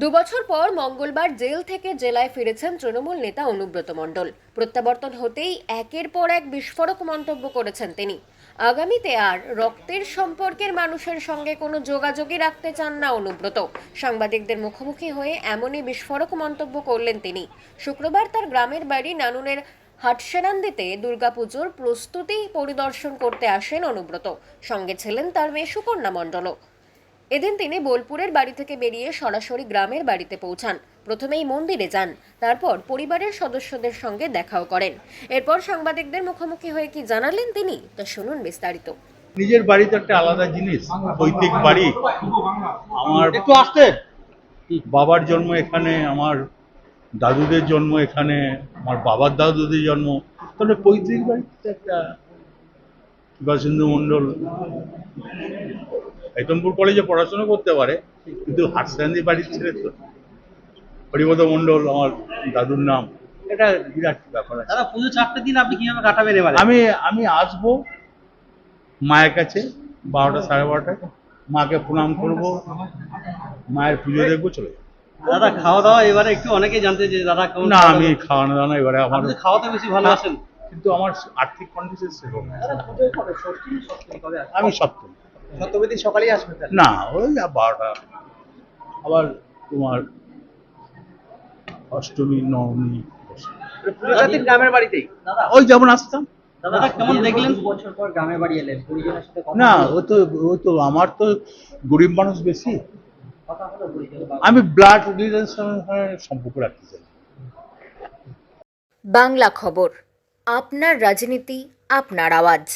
দুবছর পর মঙ্গলবার জেল থেকে জেলায় ফিরেছেন তৃণমূল নেতা অনুব্রত মণ্ডল। প্রত্যাবর্তন হতেই একের পর এক বিস্ফোরক মন্তব্য করেছেন তিনি। আগামীতে আর রক্তের সম্পর্কের মানুষের সঙ্গে কোনো যোগাযোগই রাখতে চান না অনুব্রত। সাংবাদিকদের মুখোমুখি হয়ে এমনই বিস্ফোরক মন্তব্য করলেন তিনি। শুক্রবার তার গ্রামের বাড়ি নানুনের হাটসেরান্দিতে দুর্গাপুজোর প্রস্তুতি পরিদর্শন করতে আসেন অনুব্রত। সঙ্গে ছিলেন তার মেয়ে সুকন্যা মণ্ডলও। এদিন তিনি বোলপুরের বাড়ি থেকে বেরিয়ে সরাসরি গ্রামের বাড়িতে পৌঁছান। প্রথমেই মন্দিরে যান তারপর পরিবারের সদস্যদের সঙ্গে দেখাও করেন। এরপর সাংবাদিকদের মুখোমুখি হয়ে কি জানালেন তিনি তা শুনুন বিস্তারিত। নিজের বাড়ি তো একটা আলাদা জিনিস পৈতৃক বাড়ি। আমার একটু আসতে। বাবার জন্ম এখানে আমার দাদুদের জন্ম এখানে আমার বাবার দাদুদের জন্ম। তাহলে পৈতৃক বাড়িতে একটা সুভাষিন্দু মণ্ডল এইতমপুর কলেজে পড়াশোনা করতে পারে কিন্তু হাটসান্দি বাড়ির ছেলে তো। হরিপদ মণ্ডল আমার দাদুর নাম। এটা বিরাট ব্যাপার আছে। দাদা পুজো চারটে দিন আপনি কীভাবে কাটাবেন এবারে আমি আমি আসব মায়ের কাছে বারোটা সাড়ে বারোটায়। মাকে প্রণাম করব। মায়ের পুজো দেখব চলে দাদা খাওয়া দাওয়া এবারে একটু অনেকে জানতে যে দাদা কেমন না আমি দাওয়া? খাওয়ানো দাওয়ানো এবারে আমার খাওয়াতে বেশি ভালোবাসেন। কিন্তু আমার আর্থিক কন্ডিশন সেরকম। আমি সপ্তম। সকালেই আসবেন না ওই বারোটা। আবার তোমার অষ্টমী নবমী। গ্রামের বাড়িতেই? ওই যেমন আসতাম। দাদা কেমন দেখলেন? বছর পর গ্রামে বাড়ি এলেন পরিজনের সাথে কথা না ও তো ও তো আমার তো গরিব মানুষ বেশি। আমি ব্লাড রিলেশনের সম্পর্ক রাখতে চাই। বাংলা খবর আপনার রাজনীতি আপনার আওয়াজ।